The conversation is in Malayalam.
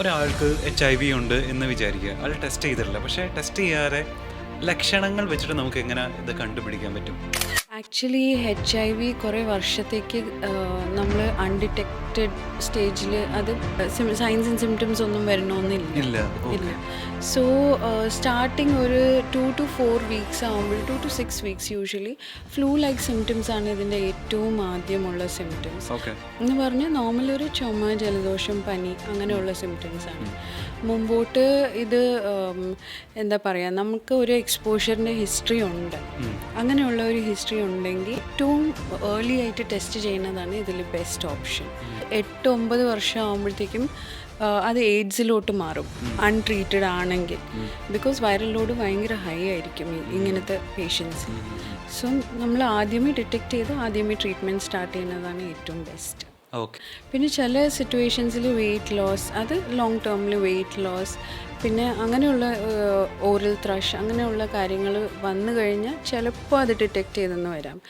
ഒരാൾക്ക് എച്ച് ഐ വി ഉണ്ട് എന്ന് വിചാരിക്കുക. അയാൾ ടെസ്റ്റ് ചെയ്തിട്ടില്ല. പക്ഷേ ടെസ്റ്റ് ചെയ്യാതെ ലക്ഷണങ്ങൾ വെച്ചിട്ട് നമുക്ക് എങ്ങനെ ഇത് കണ്ടുപിടിക്കാൻ പറ്റും? ആക്ച്വലി എച്ച് ഐ വി കുറേ വർഷത്തേക്ക് നമ്മൾ അൺഡിറ്റക്റ്റഡ് സ്റ്റേജിൽ അത് സൈൻസ് ആൻഡ് സിംറ്റംസ് ഒന്നും വരണമെന്നില്ല. ഇല്ല സോ സ്റ്റാർട്ടിങ് ഒരു ടു ടു ഫോർ വീക്സ് ആകുമ്പോൾ two to six weeks usually flu like symptoms ആണ് ഇതിന്റെ ഏറ്റവും ആദ്യമുള്ള സിംറ്റംസ് എന്ന് പറഞ്ഞാൽ നോർമൽ ഒരു ചുമ ജലദോഷം പനി അങ്ങനെയുള്ള സിംറ്റംസ് ആണ്. മുമ്പോട്ട് ഇത് എന്താ പറയുക നമുക്ക് ഒരു എക്സ്പോഷറിന്റെ ഹിസ്റ്ററി ഉണ്ട്. അങ്ങനെയുള്ള ഒരു ഹിസ്റ്ററി ഉണ്ടെങ്കിൽ ഏറ്റവും ഏർലി ആയിട്ട് ടെസ്റ്റ് ചെയ്യുന്നതാണ് ഇതിൽ ബെസ്റ്റ് ഓപ്ഷൻ എട്ട് ഒമ്പത് വർഷം ആകുമ്പോഴത്തേക്കും അത് എയ്ഡ്സിലോട്ട് മാറും അൺട്രീറ്റഡ് ആണെങ്കിൽ. ബിക്കോസ് വൈറൽ ലോഡ് ഭയങ്കര ഹൈ ആയിരിക്കും ഇങ്ങനത്തെ പേഷ്യൻസ്. സോ നമ്മൾ ആദ്യമേ ഡിറ്റക്ട് ചെയ്ത് ആദ്യമേ ട്രീറ്റ്മെന്റ് സ്റ്റാർട്ട് ചെയ്യുന്നതാണ് ഏറ്റവും ബെസ്റ്റ്. ഓക്കെ. പിന്നെ ചില സിറ്റുവേഷൻസിൽ വെയിറ്റ് ലോസ് അത് ലോങ് ടേമിൽ വെയിറ്റ് ലോസ് പിന്നെ അങ്ങനെയുള്ള ഓറൽ ത്രഷ് അങ്ങനെയുള്ള കാര്യങ്ങൾ വന്നു കഴിഞ്ഞാൽ ചിലപ്പോൾ അത് ഡിറ്റക്ട് ചെയ്തെന്ന് വരാം.